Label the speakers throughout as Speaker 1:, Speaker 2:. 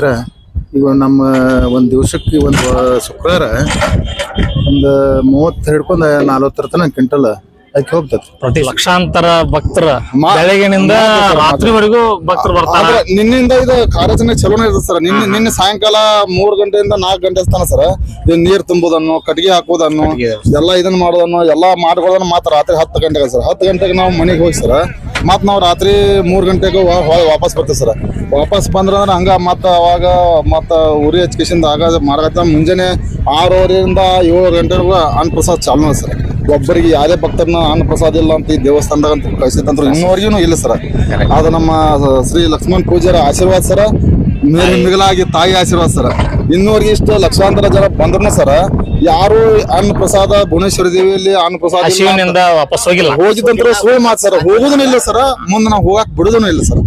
Speaker 1: ಬಿಟ್ರೆ ಈಗ ನಮ್ಮ ಒಂದು ದಿವಸಕ್ಕೆ ಒಂದು ಶುಕ್ರವಾರ ಒಂದು ಮೂವತ್ತು ಹಿಡ್ಕೊಂಡು ನಲ್ವತ್ತರ ತನಕ ಕ್ವಿಂಟಲ್ ಅಕ್ಕಿ ಹೋಗ್ತೈತಿ
Speaker 2: ಪ್ರತಿ ಲಕ್ಷಾಂತರ ಭಕ್ತರ ಬೆಳಗಿನಿಂದ ರಾತ್ರಿವರೆಗೂ ಭಕ್ತರು ಬರ್ತಾರೆ.
Speaker 3: ಆದ್ರೆ ನಿನ್ನಿಂದ ಇದು ಕಾರ್ಯಾಚರಣೆ ಚಲೋನೇ ಇರ್ತದೆ ಸರ್. ನಿನ್ನೆ ನಿನ್ನೆ ಸಾಯಂಕಾಲ ಮೂರ್ ಗಂಟೆಯಿಂದ ನಾಲ್ಕು ಗಂಟೆ ತನ ಸರ್. ಇದು ನೀರ್ ತುಂಬುದನ್ನು ಕಟ್ಟಿಗೆ ಹಾಕೋದನ್ನು ಎಲ್ಲ ಇದನ್ನ ಮಾಡೋದನ್ನು ಎಲ್ಲಾ ಮಾಡ್ಕೊಳ್ಳೋದನ್ನು ಮಾತ್ರ ರಾತ್ರಿ ಹತ್ತು ಗಂಟೆಗೆ ಸರ್. ಹತ್ತು ಗಂಟೆಗೆ ನಾವು ಮನೆಗೆ ಹೋಗಿ ಸರ್. ಮತ್ ನಾವು ರಾತ್ರಿ ಮೂರು ಗಂಟೆಗೂ ವಾಪಸ್ ಬರ್ತೀವಿ ಸರ್. ವಾಪಸ್ ಬಂದ್ರಂದ್ರೆ ಹಂಗ ಮತ್ತ ಅವಾಗ ಮತ್ತೆ ಉರಿ ಎಜುಕೇಶನ್ ಆಗ ಮಾಡಕತ್ತ ಮುಂಜಾನೆ ಆರೂವರೆಯಿಂದ ಏಳು ಗಂಟೆವರೆಗೂ ಅನ್ನ ಪ್ರಸಾದ್ ಚಾಲೂ ಸರ್. ಒಬ್ಬರಿಗೆ ಯಾವುದೇ ಭಕ್ತರನ್ನ ಅನ್ನ ಪ್ರಸಾದ ಇಲ್ಲ ಅಂತ ಈ ದೇವಸ್ಥಾನದಾಗ ಅಂತ ಇನ್ನೂವರೆಗೂ ಇಲ್ಲ ಸರ್. ಅದು ನಮ್ಮ ಶ್ರೀ ಲಕ್ಷ್ಮಣ್ ಪೂಜೆಯ ಆಶೀರ್ವಾದ ಸರ ಮೇಲೆ ಮಿಗಿಲಾಗಿ ತಾಯಿ ಆಶೀರ್ವಾದ ಸರ್. ಇನ್ನೂವರೆಗೆ ಇಷ್ಟು ಲಕ್ಷಾಂತರ ಜನ ಬಂದ್ರು ಸರ್ ಯಾರು ಅನ್ನ ಪ್ರಸಾದ ಭುವನೇಶ್ವರ ದೇವಿಯಲ್ಲಿ ಅನ್ನ ಪ್ರಸಾದ
Speaker 2: ಶಿವನಿಂದ ವಾಪಸ್ ಹೋಗಿಲ್ಲ.
Speaker 3: ಹೋಗಿದ್ದಂತ್ರ ಸುಳ್ಳು ಮಾತು ಸರ್ ಹೋಗುದೂ ಇಲ್ಲ ಸರ್ ಮುಂದೆ ನಾವು ಹೋಗಕ್ ಬಿಡುದೂ ಇಲ್ಲ ಸರ್.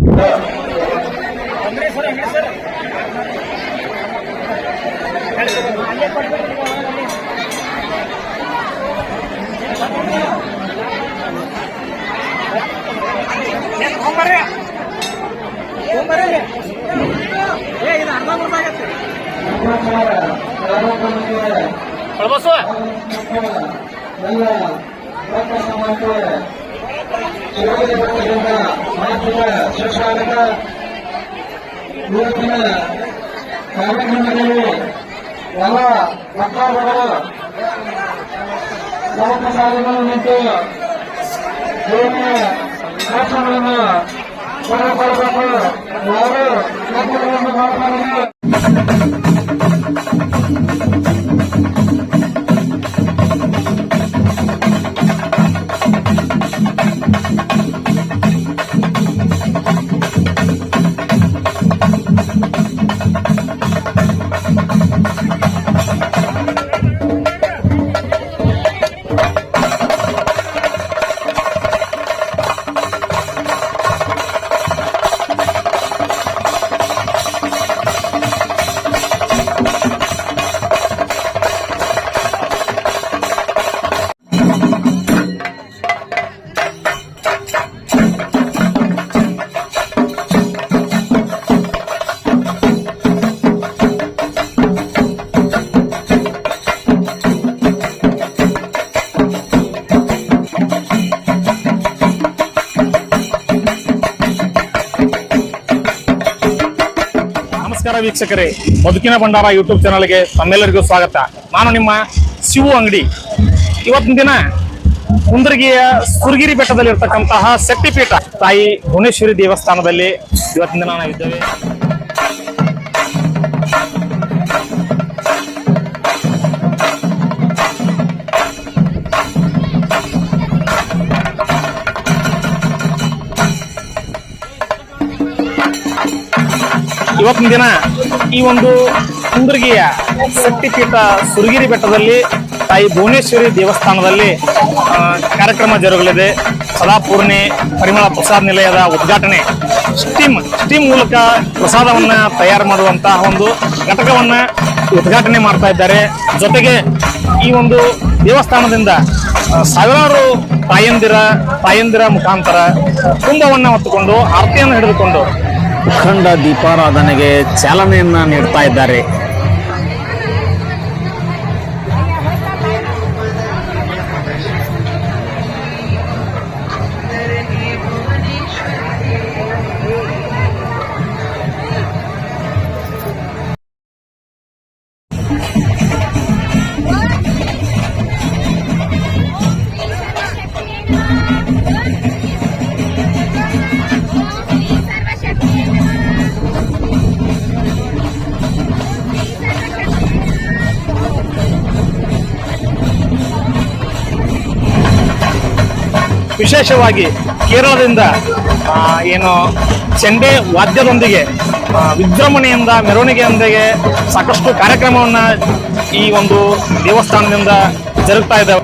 Speaker 2: ಕಳ್ಬಸು.
Speaker 4: ಕಾರ್ಯಕ್ರಮದಲ್ಲಿ ಎಲ್ಲ ಭಕ್ತಾದಿಗಳು ಪ್ರಸಾದಗಳು ನಿಂತು ದೇವಿಯ ದರ್ಶನಗಳನ್ನು ಪಡೆದುಕೊಳ್ಳಬೇಕು ಯಾರು
Speaker 2: ವೀಕ್ಷಕರೇ, ಬದುಕಿನ ಭಂಡಾರ ಯೂಟ್ಯೂಬ್ ಚಾನಲ್ಗೆ ತಮ್ಮೆಲ್ಲರಿಗೂ ಸ್ವಾಗತ. ನಾನು ನಿಮ್ಮ ಶಿವು ಅಂಗಡಿ. ಇವತ್ತಿನ ದಿನ ಕುಂದರ್ಗಿಯ ಸುರಗಿರಿ ಬೆಟ್ಟದಲ್ಲಿರ್ತಕ್ಕಂತಹ ಶಕ್ತಿಪೀಠ ತಾಯಿ ಭುವನೇಶ್ವರಿ ದೇವಸ್ಥಾನದಲ್ಲಿ ಇವತ್ತಿನ ದಿನ ನಾವಿದ್ದೇವೆ. ಇವತ್ತಿನ ದಿನ ಈ ಒಂದು ಕುಂದರ್ಗಿಯ ಶಕ್ತಿಪೀಠ ಸುರಗಿರಿ ಬೆಟ್ಟದಲ್ಲಿ ತಾಯಿ ಭುವನೇಶ್ವರಿ ದೇವಸ್ಥಾನದಲ್ಲಿ ಕಾರ್ಯಕ್ರಮ ಜರುಗಲಿದೆ. ಸದಾಪೂರ್ಣಿ ಪರಿಮಳ ಪ್ರಸಾದ ನಿಲಯದ ಉದ್ಘಾಟನೆ. ಸ್ಟೀಮ್ ಸ್ಟೀಮ್ ಮೂಲಕ ಪ್ರಸಾದವನ್ನು ತಯಾರು ಮಾಡುವಂತಹ ಒಂದು ಘಟಕವನ್ನು ಉದ್ಘಾಟನೆ ಮಾಡ್ತಾ ಇದ್ದಾರೆ. ಜೊತೆಗೆ ಈ ಒಂದು ದೇವಸ್ಥಾನದಿಂದ ಸಾವಿರಾರು ತಾಯಂದಿರ ತಾಯಂದಿರ ಮುಖಾಂತರ ಕುಂಭವನ್ನು ಹೊತ್ತುಕೊಂಡು ಆರತಿಯನ್ನು ಹಿಡಿದುಕೊಂಡು ಅಖಂಡ ದೀಪಾರಾಧನೆಗೆ ಚಾಲನೆಯನ್ನ ನೀಡ್ತಾ ಇದ್ದಾರೆ. ವಿಶೇಷವಾಗಿ ಕೇರಳದಿಂದ ಏನು ಚೆಂಡೆ ವಾದ್ಯದೊಂದಿಗೆ ವಿಜೃಂಭಣೆಯಿಂದ ಮೆರವಣಿಗೆಯೊಂದಿಗೆ ಸಾಕಷ್ಟು ಕಾರ್ಯಕ್ರಮವನ್ನು ಈ ಒಂದು ದೇವಸ್ಥಾನದಿಂದ ಜರುಗ್ತಾ ಇದ್ದಾವೆ.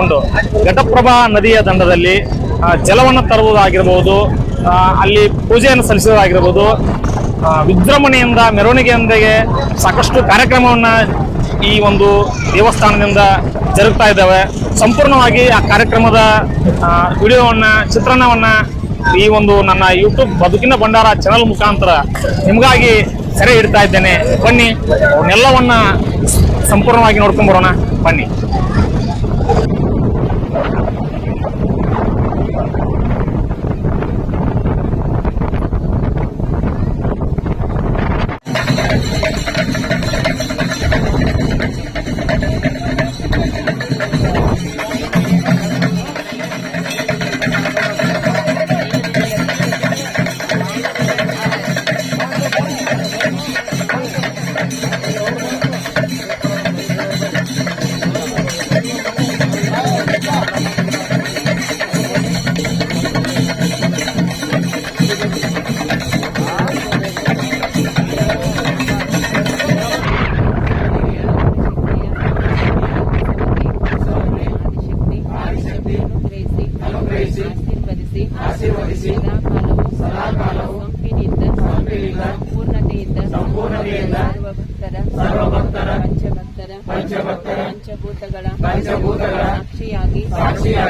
Speaker 2: ತೆಗೆದುಕೊಂಡು ಘಟಪ್ರಭಾ ನದಿಯ ದಂಡದಲ್ಲಿ ಜಲವನ್ನು ತರುವುದಾಗಿರ್ಬೋದು ಅಲ್ಲಿ ಪೂಜೆಯನ್ನು ಸಲ್ಲಿಸುವುದಾಗಿರ್ಬೋದು ವಿಜೃಂಭಣೆಯಿಂದ, ಮೆರವಣಿಗೆಯೊಂದಿಗೆ ಸಾಕಷ್ಟು ಕಾರ್ಯಕ್ರಮವನ್ನು ಈ ಒಂದು ದೇವಸ್ಥಾನದಿಂದ ಜರುಗ್ತಾ ಇದ್ದಾವೆ. ಸಂಪೂರ್ಣವಾಗಿ ಆ ಕಾರ್ಯಕ್ರಮದ ವಿಡಿಯೋವನ್ನು, ಚಿತ್ರಣವನ್ನು ಈ ಒಂದು ನನ್ನ ಯೂಟ್ಯೂಬ್ ಬದುಕಿನ ಭಂಡಾರ ಚಾನಲ್ ಮುಖಾಂತರ ನಿಮಗಾಗಿ ಸೆರೆ ಇಡ್ತಾ ಇದ್ದೇನೆ. ಬನ್ನಿ, ಅವನ್ನೆಲ್ಲವನ್ನ ಸಂಪೂರ್ಣವಾಗಿ ನೋಡ್ಕೊಂಡ್ ಬರೋಣ. ಬನ್ನಿ.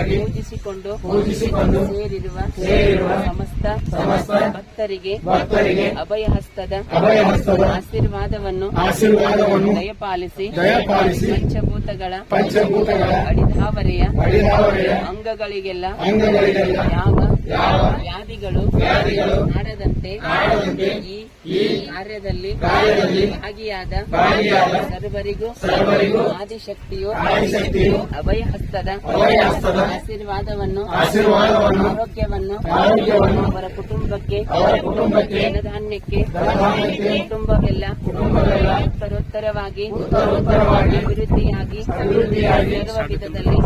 Speaker 5: ಸಾಕ್ಷಿಯಾಗಿ ಪೂಜಿಸಿಕೊಂಡು ಪೂಜಿಸಿಕೊಂಡು ಸೇರಿರುವ ಸೇರಿರುವ ಸಮಸ್ತ ಸಮಸ್ತ ಭಕ್ತರಿಗೆ ಭಕ್ತರಿಗೆ ಅಭಯ ಹಸ್ತದ ಅಭಯ ಹಸ್ತದ ಆಶೀರ್ವಾದವನ್ನು ಆಶೀರ್ವಾದವನ್ನು ದಯಪಾಲಿಸಿ ದಯಪಾಲಿಸಿ ಪಂಚಭೂತಗಳ ಪಂಚಭೂತಗಳ ಅಡಿಧಾವರೆಯ ಅಡಿಧಾವರೆಯ ಅಂಗಗಳಿಗೆಲ್ಲ ಅಂಗಗಳಿಗೆಲ್ಲ ಯಾವ ಯಾವ ವ್ಯಾಧಿಗಳು ವ್ಯಾಧಿಗಳು ಆಡದಂತೆ ಆಡದಂತೆ ಈ ಈ ಕಾರ್ಯದಲ್ಲಿ ಕಾರ್ಯದಲ್ಲಿ ಭಾಗಿಯಾದ ಭಾಗಿಯಾದ ಸರ್ವರಿಗೂ ಸರ್ವರಿಗೂ ಆದಿಶಕ್ತಿಯು ಆದಿಶಕ್ತಿಯು ಅಭಯ ಹಸ್ತದ ಅಭಯ ಹಸ್ತದ ಆಶೀರ್ವಾದವನ್ನು ಆಶೀರ್ವಾದವನ್ನು ಆರೋಗ್ಯವನ್ನು ಆರೋಗ್ಯವನ್ನು ಅವರ ಕುಟುಂಬಕ್ಕೆ ಅವರ ಕುಟುಂಬಕ್ಕೆ ಧನಧಾನ್ಯಕ್ಕೆ ಕುಟುಂಬವೆಲ್ಲ ಕುಟುಂಬವೆಲ್ಲ ಉತ್ತರೋತ್ತರವಾಗಿ ಉತ್ತರೋತ್ತರವಾಗಿ ಅಭಿವೃದ್ಧಿಯಾಗಿ ಅಭಿವೃದ್ಧಿಯಾಗಿ ಸರ್ವ ವಿಧದಲ್ಲಿ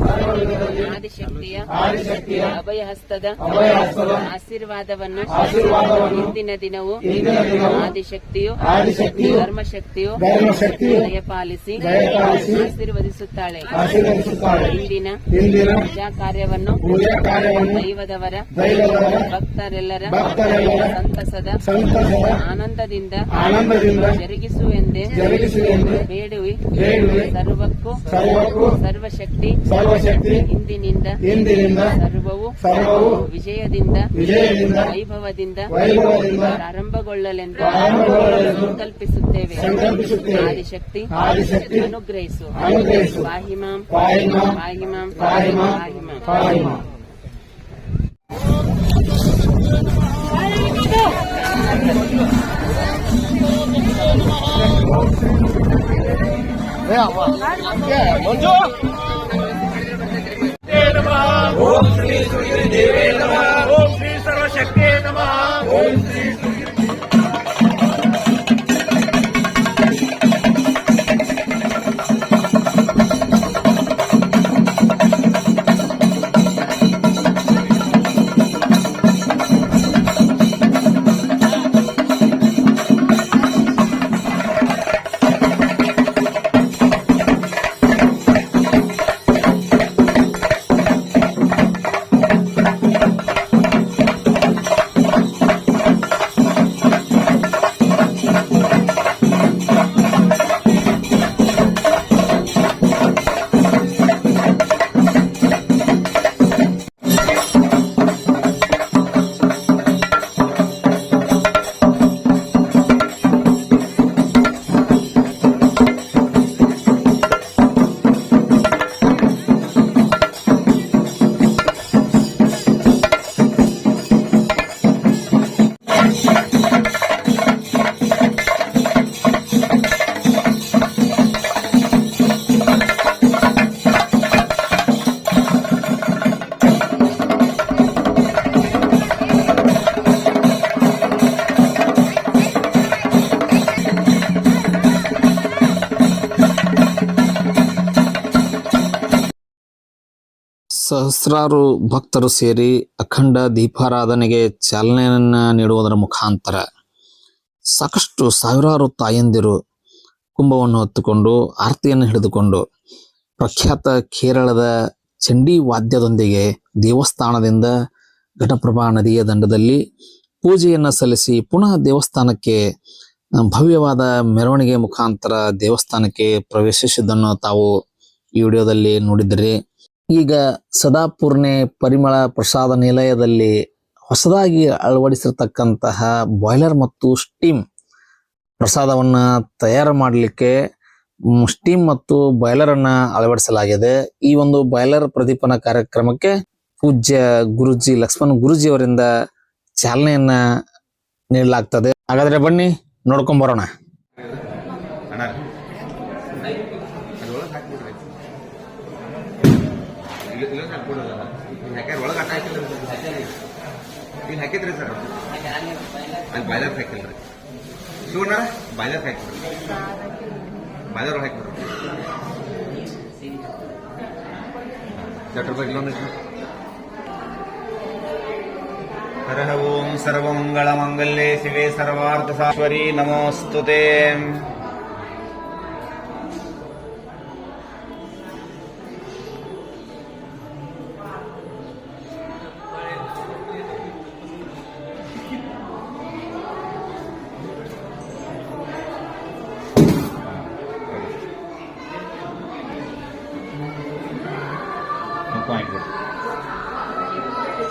Speaker 5: ಆದಿಶಕ್ತಿಯ ಆದಿಶಕ್ತಿಯ ಅಭಯ ಹಸ್ತದ ಅಭಯ ಹಸ್ತದ ಆಶೀರ್ವಾದವನ್ನು ಆಶೀರ್ವಾದವನ್ನು ಇಂದಿನ ದಿನವೂ ಇಂದಿನ ದಿನವು ಆದಿಶಕ್ತಿಯು ಆದಿಶಕ್ತಿಯು ಧರ್ಮಶಕ್ತಿಯು ಧರ್ಮಶಕ್ತಿಯು ದಯಪಾಲಿಸಿ ದಯಪಾಲಿಸಿ ಆಶೀರ್ವದಿಸುತ್ತಾಳೆ. ಆಶೀರ್ವದಿಸುತ್ತಾಳೆ. ಇಂದಿನ ಇಂದಿನ ಪೂಜಾ ಕಾರ್ಯವನ್ನು ಪೂಜಾ ಕಾರ್ಯವನ್ನು ದೈವದವರ ದೈವದವರ ಭಕ್ತರೆಲ್ಲರ ಭಕ್ತರೆಲ್ಲರ ಸಂತಸದ ಸಂತಸದ ಆನಂದದಿಂದ ಆನಂದದಿಂದ ಜರುಗಿಸುವೆಂದೇ ಜರುಗಿಸುವೆಂದೇ ಬೇಡುವಿ. ಬೇಡುವೆ. ಸರ್ವಕ್ಕೂ ಸರ್ವಕ್ಕೂ ಸರ್ವಶಕ್ತಿ. ಸರ್ವಶಕ್ತಿ. ಇಂದಿನಿಂದ ಇಂದಿನಿಂದ ಸರ್ವವು ಸರ್ವವು ವಿಜಯದಿಂದ ವಿಜಯದಿಂದ ವೈಭವದಿಂದ ವೈಭವದಿಂದ ಪ್ರಾರಂಭಗೊಳ್ಳಲೆಂದು ಸಂಕಲ್ಪಿಸುತ್ತೇವೆ ಸಂಕಲ್ಪಿಸುತ್ತೇವೆ ಆದಿಶಕ್ತಿ ಆದಿಶಕ್ತಿ ಅನುಗ್ರಹಿಸು ಅನುಗ್ರಹಿಸು ಪಾಹಿಮಾಂ ಪಾಹಿಮಾಂ ಪಾಹಿಮಾಂ ಪಾಹಿಮಾಂ ಪಾಹಿಮಾಂ
Speaker 6: ಸಹಸ್ರಾರು ಭಕ್ತರು ಸೇರಿ ಅಖಂಡ ದೀಪಾರಾಧನೆಗೆ ಚಾಲನೆಯನ್ನ ನೀಡುವುದರ ಮುಖಾಂತರ ಸಾಕಷ್ಟು ಸಾವಿರಾರು ತಾಯಂದಿರು ಕುಂಭವನ್ನು ಹೊತ್ತುಕೊಂಡು ಆರತಿಯನ್ನು ಹಿಡಿದುಕೊಂಡು ಪ್ರಖ್ಯಾತ ಕೇರಳದ ಚಂಡಿ ವಾದ್ಯದೊಂದಿಗೆ ದೇವಸ್ಥಾನದಿಂದ ಘಟಪ್ರಭಾ ನದಿಯ ದಂಡದಲ್ಲಿ ಪೂಜೆಯನ್ನು ಸಲ್ಲಿಸಿ ಪುನಃ ದೇವಸ್ಥಾನಕ್ಕೆ ಭವ್ಯವಾದ ಮೆರವಣಿಗೆ ಮುಖಾಂತರ ದೇವಸ್ಥಾನಕ್ಕೆ ಪ್ರವೇಶಿಸಿದ್ದನ್ನು ತಾವು ಈ ವಿಡಿಯೋದಲ್ಲಿ ನೋಡಿದ್ರಿ. ಈಗ ಸದಾಪೂರ್ಣೆ ಪರಿಮಳ ಪ್ರಸಾದ ನಿಲಯದಲ್ಲಿ ಹೊಸದಾಗಿ ಅಳವಡಿಸಿರ್ತಕ್ಕಂತಹ ಬಾಯ್ಲರ್ ಮತ್ತು ಸ್ಟೀಮ್ ಪ್ರಸಾದವನ್ನ ತಯಾರು ಮಾಡಲಿಕ್ಕೆ ಸ್ಟೀಮ್ ಮತ್ತು ಬಾಯ್ಲರ್ ಅನ್ನ ಅಳವಡಿಸಲಾಗಿದೆ. ಈ ಒಂದು ಬಾಯ್ಲರ್ ಪ್ರದೀಪನ ಕಾರ್ಯಕ್ರಮಕ್ಕೆ ಪೂಜ್ಯ ಗುರುಜಿ, ಲಕ್ಷ್ಮಣ್ ಗುರುಜಿ ಅವರಿಂದ ಚಾಲನೆಯನ್ನ ನೀಡಲಾಗ್ತದೆ. ಹಾಗಾದ್ರೆ ಬನ್ನಿ, ನೋಡ್ಕೊಂಡ್ ಬರೋಣ.
Speaker 7: ಇಲ್ಲಿ ಹಾಕಿದ್ರಿ ಸರ್? ಅಲ್ಲಿ ಬಾಯ್ಲರ್ ಹಾಕಿಲ್ರಿ ಶಿವಣ್ಣ ಬಾಯ್ಲರ್ ಹಾಕಿದ್ರಿ ಬಾಯ್ಲರ್ ಹಾಕಿದ್ರು ಚಟ್ರ ಕಿಲೋಮೀಟರ್ ಹರಹ ಓಂ ಸರ್ವಮಂಗಳ ಮಂಗಲ್ಯೇ ಶಿವೆ ಸರ್ವಾರ್ಥ ಸಾಶ್ವರಿ ನಮೋಸ್ತುತೆ.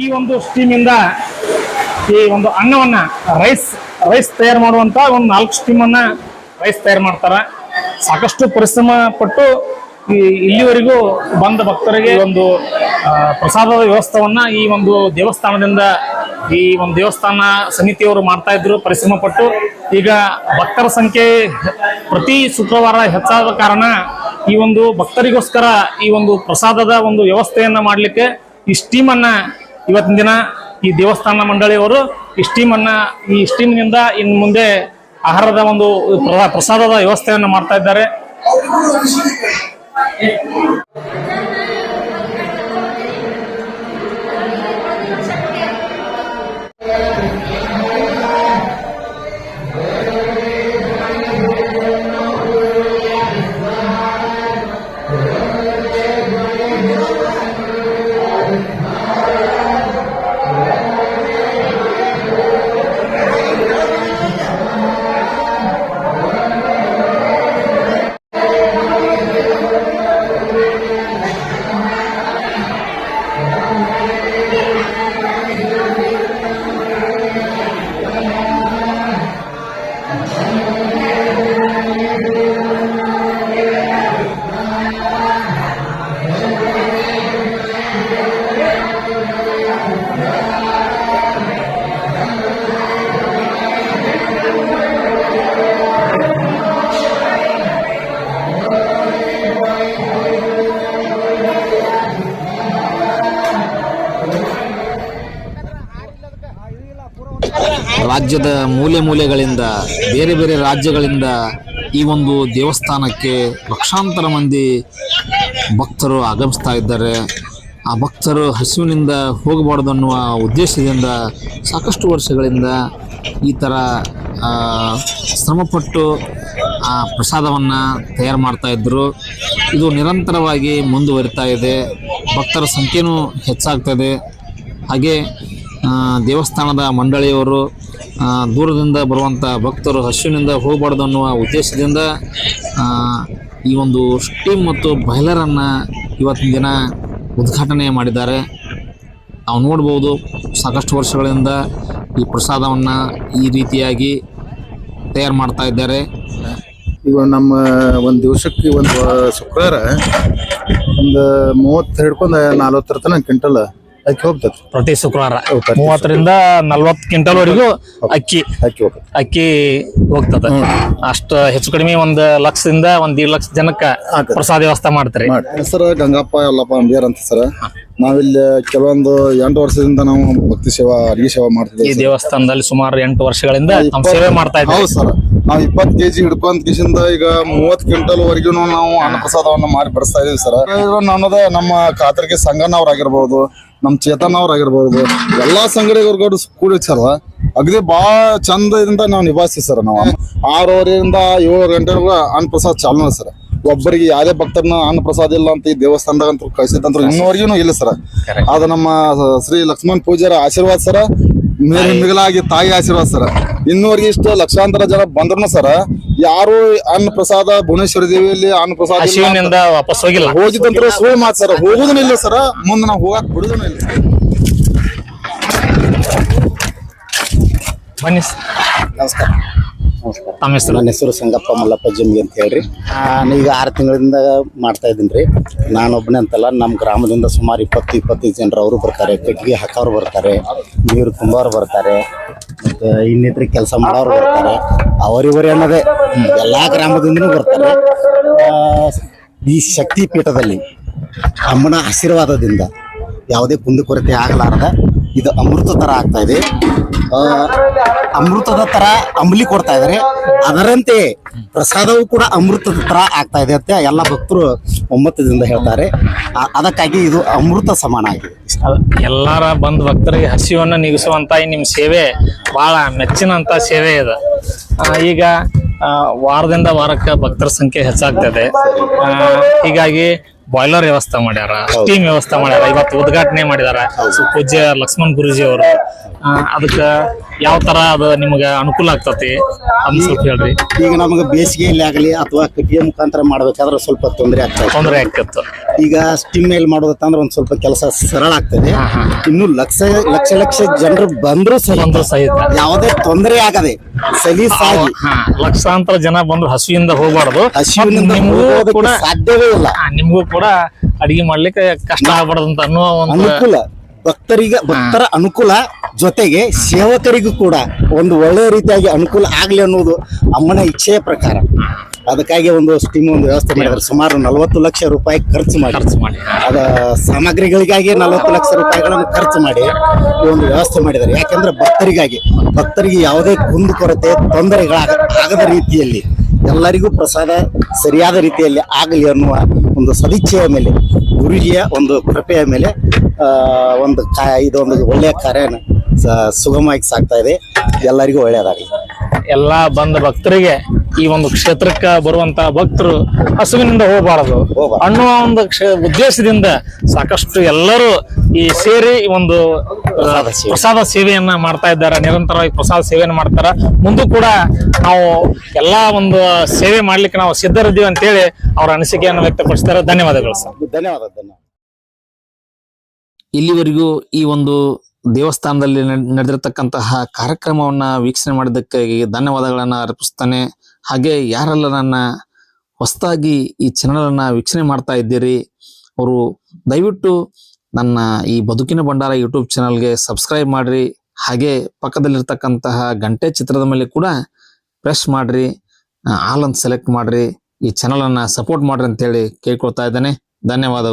Speaker 2: ಈ ಒಂದು ಸ್ಟೀಮಿಂದ ಈ ಒಂದು ಅನ್ನವನ್ನ ರೈಸ್ ರೈಸ್ ತಯಾರು ಮಾಡುವಂತ ಒಂದು ನಾಲ್ಕು ಸ್ಟೀಮ್ ಅನ್ನ ರೈಸ್ ತಯಾರು ಮಾಡ್ತಾರ. ಸಾಕಷ್ಟು ಪರಿಶ್ರಮ ಪಟ್ಟು ಈ ಇಲ್ಲಿವರೆಗೂ ಬಂದ ಭಕ್ತರಿಗೆ ಒಂದು ಪ್ರಸಾದದ ವ್ಯವಸ್ಥೆವನ್ನ ಈ ಒಂದು ದೇವಸ್ಥಾನದಿಂದ ಈ ಒಂದು ದೇವಸ್ಥಾನ ಸಮಿತಿಯವರು ಮಾಡ್ತಾ ಇದ್ರು, ಪರಿಶ್ರಮ ಪಟ್ಟು. ಈಗ ಭಕ್ತರ ಸಂಖ್ಯೆ ಪ್ರತಿ ಶುಕ್ರವಾರ ಹೆಚ್ಚಾದ ಕಾರಣ ಈ ಒಂದು ಭಕ್ತರಿಗೋಸ್ಕರ ಈ ಒಂದು ಪ್ರಸಾದದ ಒಂದು ವ್ಯವಸ್ಥೆಯನ್ನ ಮಾಡಲಿಕ್ಕೆ ಈ ಸ್ಟೀಮ್ ಅನ್ನ ಇವತ್ತಿನ ದಿನ ಈ ದೇವಸ್ಥಾನ ಮಂಡಳಿಯವರು ಈ ಸ್ಟೀಮ್ ಅನ್ನ ಈ ಸ್ಟೀಮ್ನಿಂದ ಇನ್ನು ಮುಂದೆ ಆಹಾರದ ಒಂದು ಪ್ರ- ಪ್ರಸಾದದ ವ್ಯವಸ್ಥೆಯನ್ನು ಮಾಡ್ತಾ ಇದ್ದಾರೆ.
Speaker 6: ರಾಜ್ಯದ ಮೂಲೆ ಮೂಲೆಗಳಿಂದ, ಬೇರೆ ಬೇರೆ ರಾಜ್ಯಗಳಿಂದ ಈ ಒಂದು ದೇವಸ್ಥಾನಕ್ಕೆ ಲಕ್ಷಾಂತರ ಮಂದಿ ಭಕ್ತರು ಆಗಮಿಸ್ತಾ ಇದ್ದಾರೆ. ಆ ಭಕ್ತರು ಹಸಿವಿನಿಂದ ಹೋಗಬಾರ್ದು ಅನ್ನುವ ಉದ್ದೇಶದಿಂದ ಸಾಕಷ್ಟು ವರ್ಷಗಳಿಂದ ಈ ಥರ ಶ್ರಮಪಟ್ಟು ಆ ಪ್ರಸಾದವನ್ನು ತಯಾರು ಇದ್ದರು ಇದು ನಿರಂತರವಾಗಿ ಮುಂದುವರಿತಾ ಇದೆ. ಭಕ್ತರ ಸಂಖ್ಯೆಯೂ ಹೆಚ್ಚಾಗ್ತದೆ ಹಾಗೆ ದೇವಸ್ಥಾನದ ಮಂಡಳಿಯವರು ದೂರದಿಂದ ಬರುವಂಥ ಭಕ್ತರು ಹಸುವಿನಿಂದ ಹೋಗಬಾರ್ದು ಅನ್ನುವ ಉದ್ದೇಶದಿಂದ ಈ ಒಂದು ಸ್ಟೀಮ್ ಮತ್ತು ಬಾಯ್ಲರನ್ನು ಇವತ್ತಿನ ದಿನ ಉದ್ಘಾಟನೆ ಮಾಡಿದ್ದಾರೆ. ನಾವು ನೋಡ್ಬೋದು ಸಾಕಷ್ಟು ವರ್ಷಗಳಿಂದ ಈ ಪ್ರಸಾದವನ್ನು ಈ ರೀತಿಯಾಗಿ ತಯಾರು ಮಾಡ್ತಾ ಇದ್ದಾರೆ.
Speaker 1: ಈಗ ನಮ್ಮ ಒಂದು ದಿವಸಕ್ಕೆ ಒಂದು ಶುಕ್ರವಾರ, ಒಂದು ಮೂವತ್ತು ಹಿಡ್ಕೊಂಡು ನಲ್ವತ್ತರ ತನಕ ಕ್ವಿಂಟಲ್ ಅಕ್ಕಿ ಹೋಗ್ತದೆ.
Speaker 2: ಪ್ರತಿ ಶುಕ್ರವಾರ. ಮೂವತ್ತರಿಂದ ನಲ್ವತ್ತು ಕ್ವಿಂಟಲ್ ವರೆಗೂ ಅಕ್ಕಿ.
Speaker 1: ಅಕ್ಕಿ ಹೋಗ್ತದೆ.
Speaker 2: ಅಕ್ಕಿ ಹೋಗ್ತದ. ಅಷ್ಟ ಹೆಚ್ಚು ಕಡಿಮೆ ಒಂದ್ ಲಕ್ಷದಿಂದ ಒಂದ್ ದೀಡ್ ಲಕ್ಷ ಜನಕ್ಕ
Speaker 1: ಆಗ್ತದೆ.
Speaker 2: ಪ್ರಸಾದ ವ್ಯವಸ್ಥೆ ಮಾಡ್ತಾರೆ.
Speaker 1: ಸರ್
Speaker 3: ಹೆಸರು ಗಂಗಪ್ಪ ಯಲ್ಲಪ್ಪ ಅಂಬಿಯರ್ ಅಂತ ಸರ್. ನಾವಿಲ್ಲಿ ಕೆಲವೊಂದು ಎಂಟು ವರ್ಷದಿಂದ ನಾವು ಭಕ್ತಿ ಸೇವಾ ಅಡಿಗೆ ಸೇವಾ
Speaker 2: ಈ
Speaker 3: ಮಾಡ್ತಿದ್ದೀವಿ
Speaker 2: ದೇವಸ್ಥಾನದಲ್ಲಿ ಸುಮಾರು ಎಂಟು ವರ್ಷಗಳಿಂದ ನಮ್ಮ ಸೇವೆ ಮಾಡ್ತಾ ಇದ್ದೀವಿ.
Speaker 3: ಹೌದು ಸರ್. ನಾವು ಇಪ್ಪತ್ತು ಕೆಜಿ ಹಿಡ್ಕೊಂಡ್ ಕಿಶಿಂದ ಈಗ ಮೂವತ್ ಕ್ವಿಂಟಲ್ ವರೆಗೂ ನಾವು ಅನ್ನಪ್ರಸಾದವನ್ನ ಮಾಡಿ ಬಡಿಸ್ತಾ ಇದೀವಿ ಸರ್. ಅನ್ನೋದ ನಮ್ಮ ಕಾತರಿಗೆ ಸಂಗಣ್ಣ ಅವ್ರಾಗಿರ್ಬೋದು ನಮ್ ಚೇತನ್ ಅವ್ರಾಗಿರ್ಬೋದು ಎಲ್ಲಾ ಸಂಘಟಕರು ಕೂಡಿ ಸರ್ ಅಗದಿ ಭಾಳ ಚಂದದಿಂದ ನಾವು ನಿಭಾಯಿಸ್ತೀವಿ ಸರ್ ನಾವು. ಆರೂವರೆಯಿಂದ ಏಳು ಗಂಟೆವರೆಗೂ ಅನ್ನಪ್ರಸಾದ ಚಾಲನ ಸರ್. ಒಬ್ಬರಿಗೆ ಯಾವ್ದೇ ಭಕ್ತರನ್ನ ಅನ್ನಪ್ರಸಾದ ಇಲ್ಲ ಅಂತ ಈ ದೇವಸ್ಥಾನದಾಗ ಅಂತ ಕಳಿಸಿದಂತ ಇನ್ನೂವರೆಗೂ ಇಲ್ಲ ಸರ್. ಅದು ನಮ್ಮ ಶ್ರೀ ಲಕ್ಷ್ಮಣ್ ಪೂಜಾರ ಆಶೀರ್ವಾದ ಸರ ಮಿಗಿಲಾಗಿ ತಾಯಿ ಆಶೀರ್ವಾದ ಸರ್. ಇನ್ನೂವರೆಗೆ ಇಷ್ಟು ಲಕ್ಷಾಂತರ ಜನ ಬಂದ್ರು ಸರ್ ಯಾರು ಅನ್ನ ಪ್ರಸಾದ ಭುವನೇಶ್ವರಿ ದೇವಿಯಲ್ಲಿ ಅನ್ನ ಪ್ರಸಾದ ಇಲ್ಲ
Speaker 2: ಹಸಿವಿನಿಂದ ವಾಪಸ್ ಹೋಗಿಲ್ಲ.
Speaker 3: ಹೋಗಿದ್ದಂತ್ರ ಸುಳ್ಳು ಮಾತು ಸರ್. ಹೋಗುದನ್ನ ಇಲ್ಲ ಸರ್. ಮುಂದೆ ನಾವು ಹೋಗಕ್ ಬಿಡುದನ್ನ ಇಲ್ಲ.
Speaker 2: ಬನ್ನಿ.
Speaker 8: ನಮಸ್ಕಾರ.
Speaker 2: ತಮ್ಮ ಹೆಸರು?
Speaker 8: ನನ್ನ ಹೆಸರು ಸಂಗಪ್ಪ ಮಲ್ಲಪ್ಪ ಜಮ್ಗಿ ಅಂತ ಹೇಳ್ರಿ. ನಾನು ಈಗ ಆರು ತಿಂಗಳಿಂದ ಮಾಡ್ತಾ ಇದ್ದೀನಿ ರೀ. ನಾನೊಬ್ಬನೇ ಅಂತಲ್ಲ ನಮ್ಮ ಗ್ರಾಮದಿಂದ ಸುಮಾರು ಇಪ್ಪತ್ತು ಇಪ್ಪತ್ತೈದು ಜನರು ಅವರು ಬರ್ತಾರೆ. ಕಟ್ಟಿಗೆ ಹಾಕೋರು ಬರ್ತಾರೆ ನೀರು ತುಂಬೋರು ಬರ್ತಾರೆ ಮತ್ತು ಇನ್ನಿತರ ಕೆಲಸ ಮಾಡೋರು ಬರ್ತಾರೆ. ಅವರಿವರೇ ಅನ್ನೋದೇ. ಎಲ್ಲ ಗ್ರಾಮದಿಂದನೂ ಬರ್ತಾರೆ. ಆ, ಈ ಶಕ್ತಿ ಪೀಠದಲ್ಲಿ ಅಮ್ಮನ ಆಶೀರ್ವಾದದಿಂದ ಯಾವುದೇ ಕುಂದುಕೊರತೆ ಆಗಲಾರದ ಇದು ಅಮೃತ ತರ ಆಗ್ತಾ ಇದೆ. ಅಮೃತದ ತರ ಅಂಬಲಿ ಕೊಡ್ತಾ ಇದಾರೆ. ಅದರಂತೆ ಪ್ರಸಾದವು ಕೂಡ ಅಮೃತದ ತರ ಆಗ್ತಾ ಇದೆ ಅಂತ ಎಲ್ಲ ಭಕ್ತರು ಒಮ್ಮತದಿಂದ ಹೇಳ್ತಾರೆ. ಅದಕ್ಕಾಗಿ ಇದು ಅಮೃತ ಸಮಾನ ಆಗಿದೆ.
Speaker 2: ಎಲ್ಲಾರ ಬಂದ್ ಭಕ್ತರಿಗೆ ಹಸಿವನ್ನು ನೀಗಿಸುವಂತ ನಿಮ್ ಸೇವೆ ಬಹಳ ಮೆಚ್ಚಿನಂತ ಸೇವೆ ಇದೆ. ಈಗ ವಾರದಿಂದ ವಾರಕ್ಕೆ ಭಕ್ತರ ಸಂಖ್ಯೆ ಹೆಚ್ಚಾಗ್ತದೆ. ಹೀಗಾಗಿ ಬಾಯ್ಲರ್ ವ್ಯವಸ್ಥೆ ಮಾಡ್ಯಾರ ಸ್ಟೀಮ್ ವ್ಯವಸ್ಥೆ ಮಾಡ್ಯಾರ ಇವತ್ತು ಉದ್ಘಾಟನೆ ಮಾಡಿದಾರ ಪೂಜ್ಯ ಲಕ್ಷ್ಮಣ್ ಗುರುಜಿ ಅವರು. ಅದಕ್ಕ ಯಾವ ತರ ಅದು ನಿಮ್ಗ ಅನುಕೂಲ ಆಗ್ತತಿ? ಅದನ್ನ ಸ್ವಲ್ಪ ಹೇಳ್ರಿ.
Speaker 8: ಈಗ ನಮಗೆ ಬೇಸಿಗೆಯಲ್ಲಿ ಆಗಲಿ ಅಥವಾ ಕಟ್ಟಿಗೆ ಮುಖಾಂತರ ಮಾಡ್ಬೇಕಾದ್ರೆ ಸ್ವಲ್ಪ ತೊಂದರೆ ಆಗ್ತದೆ.
Speaker 2: ತೊಂದರೆ ಆಗ್ತಿತ್ತು.
Speaker 8: ಈಗ ಸ್ಟಿಮ್ ಮೇಲೆ ಮಾಡೋದಂದ್ರೆ ಒಂದ್ ಸ್ವಲ್ಪ ಕೆಲಸ ಸರಳ ಆಗ್ತದೆ. ಇನ್ನು ಲಕ್ಷ ಲಕ್ಷ ಲಕ್ಷ ಜನರು ಬಂದ್ರು ಸಹ
Speaker 2: ಬಂದ್ರು ಸಹಿತ
Speaker 8: ಯಾವುದೇ ತೊಂದರೆ ಆಗದೆ ಸಲೀಸಾಗಿ
Speaker 2: ಲಕ್ಷಾಂತರ ಜನ ಬಂದ್ರು ಹಸುವಿಂದ ಹೋಗಬಾರ್ದು.
Speaker 8: ಹಸುವಿನಿಂದ
Speaker 2: ನಿಮಗೂ ಕೂಡ
Speaker 8: ಸಾಧ್ಯವೇ ಇಲ್ಲ.
Speaker 2: ನಿಮ್ಗೂ ಕೂಡ ಅಡಿಗೆ ಮಾಡ್ಲಿಕ್ಕೆ ಕಷ್ಟ ಆಗ್ಬಾರ್ದಂತ ಅಂತ ಅನ್ನೋ ಒಂದು
Speaker 8: ಅನುಕೂಲ. ಭಕ್ತರಿಗೆ ಭಕ್ತರ ಅನುಕೂಲ ಜೊತೆಗೆ ಸೇವಕರಿಗೂ ಕೂಡ ಒಂದು ಒಳ್ಳೆಯ ರೀತಿಯಾಗಿ ಅನುಕೂಲ ಆಗಲಿ ಅನ್ನೋದು ಅಮ್ಮನ ಇಚ್ಛೆಯ ಪ್ರಕಾರ. ಅದಕ್ಕಾಗಿ ಒಂದು ಸ್ಕೀಮ್ ಒಂದು ವ್ಯವಸ್ಥೆ ಮಾಡಿದ್ರು ಸುಮಾರು ನಲವತ್ತು ಲಕ್ಷ ರೂಪಾಯಿ ಖರ್ಚು ಮಾಡಿ.
Speaker 2: ಖರ್ಚು ಮಾಡಿ.
Speaker 8: ಅದ ಸಾಮಗ್ರಿಗಳಿಗಾಗಿ ನಲವತ್ತು ಲಕ್ಷ ರೂಪಾಯಿಗಳನ್ನು ಖರ್ಚು ಮಾಡಿ ಒಂದು ವ್ಯವಸ್ಥೆ ಮಾಡಿದ್ದಾರೆ. ಯಾಕೆಂದ್ರೆ ಭಕ್ತರಿಗಾಗಿ ಭಕ್ತರಿಗೆ ಯಾವುದೇ ಕುಂದುಕೊರತೆ ತೊಂದರೆಗಳಾಗ ಆಗದ ರೀತಿಯಲ್ಲಿ ಎಲ್ಲರಿಗೂ ಪ್ರಸಾದ ಸರಿಯಾದ ರೀತಿಯಲ್ಲಿ ಆಗಲಿ ಅನ್ನುವ ಒಂದು ಸದಿಚ್ಛೆಯ ಮೇಲೆ, ಗುರುಜಿಯ ಒಂದು ಕೃಪೆಯ ಮೇಲೆ ಒಂದು ಕಾ ಇದೊಂದು ಒಳ್ಳೆಯ ಕಾರ್ಯನ ಸುಗಮವಾಗಿ ಸಾಗ್ತಾ ಇದೆ. ಎಲ್ಲರಿಗೂ ಒಳ್ಳೆಯದಾಗಲಿ.
Speaker 2: ಎಲ್ಲಾ ಬಂದ ಭಕ್ತರಿಗೆ ಈ ಒಂದು ಕ್ಷೇತ್ರಕ್ಕೆ ಬರುವಂತ ಭಕ್ತರು ಹಸುವಿನಿಂದ ಹೋಗಬಾರದು. ಅನ್ನುವ ಒಂದು ಕ್ಷೇ- ಉದ್ದೇಶದಿಂದ ಸಾಕಷ್ಟು ಎಲ್ಲರೂ ಈ ಸೇರಿ ಈ ಒಂದು
Speaker 8: ಪ್ರಸಾದ ಸೇವೆ.
Speaker 2: ಪ್ರಸಾದ ಸೇವೆಯನ್ನ ಮಾಡ್ತಾ ಇದ್ದಾರೆ. ನಿರಂತರವಾಗಿ ಪ್ರಸಾದ ಸೇವೆಯನ್ನ ಮಾಡ್ತಾರ. ಮುಂದೂ ಕೂಡ ನಾವು ಎಲ್ಲಾ ಒಂದು ಸೇವೆ ಮಾಡ್ಲಿಕ್ಕೆ ನಾವು ಸಿದ್ಧರಿದ್ದೀವಿ ಅಂತೇಳಿ ಅವರ ಅನಿಸಿಕೆಯನ್ನು ವ್ಯಕ್ತಪಡಿಸ್ತಾರೆ. ಧನ್ಯವಾದಗಳು ಸರ್.
Speaker 8: ಧನ್ಯವಾದ ಧನ್ಯವಾದ.
Speaker 6: ಇಲ್ಲಿವರೆಗೂ ಈ ಒಂದು ದೇವಸ್ಥಾನದಲ್ಲಿ ನಡೆದಿರತಕ್ಕಂತಹ ಕಾರ್ಯಕ್ರಮವನ್ನ ವೀಕ್ಷಣೆ ಮಾಡಿದ್ದಕ್ಕಾಗಿ ಧನ್ಯವಾದಗಳನ್ನ ಅರ್ಪಿಸ್ತಾನೆ. ಹಾಗೆ ಯಾರೆಲ್ಲ ನನ್ನ ಹೊಸದಾಗಿ ಈ ಚಾನಲ್ ಅನ್ನ ವೀಕ್ಷಣೆ ಮಾಡ್ತಾ ಇದ್ದೀರಿ, ಅವರು ದಯವಿಟ್ಟು ನನ್ನ ಈ ಬದುಕಿನ ಭಂಡಾರ ಯೂಟ್ಯೂಬ್ ಚಾನಲ್ಗೆ ಸಬ್ಸ್ಕ್ರೈಬ್ ಮಾಡ್ರಿ. ಹಾಗೆ ಪಕ್ಕದಲ್ಲಿರ್ತಕ್ಕಂತಹ ಗಂಟೆ ಚಿತ್ರದ ಮೇಲೆ ಕೂಡ ಪ್ರೆಸ್ ಮಾಡ್ರಿ ಆಲ್ ಅಂತ ಸೆಲೆಕ್ಟ್ ಮಾಡ್ರಿ. ಈ ಚಾನಲ್ ಅನ್ನ ಸಪೋರ್ಟ್ ಮಾಡ್ರಿ ಅಂತೇಳಿ ಕೇಳ್ಕೊಳ್ತಾ ಇದ್ದೇನೆ. ಧನ್ಯವಾದಗಳು.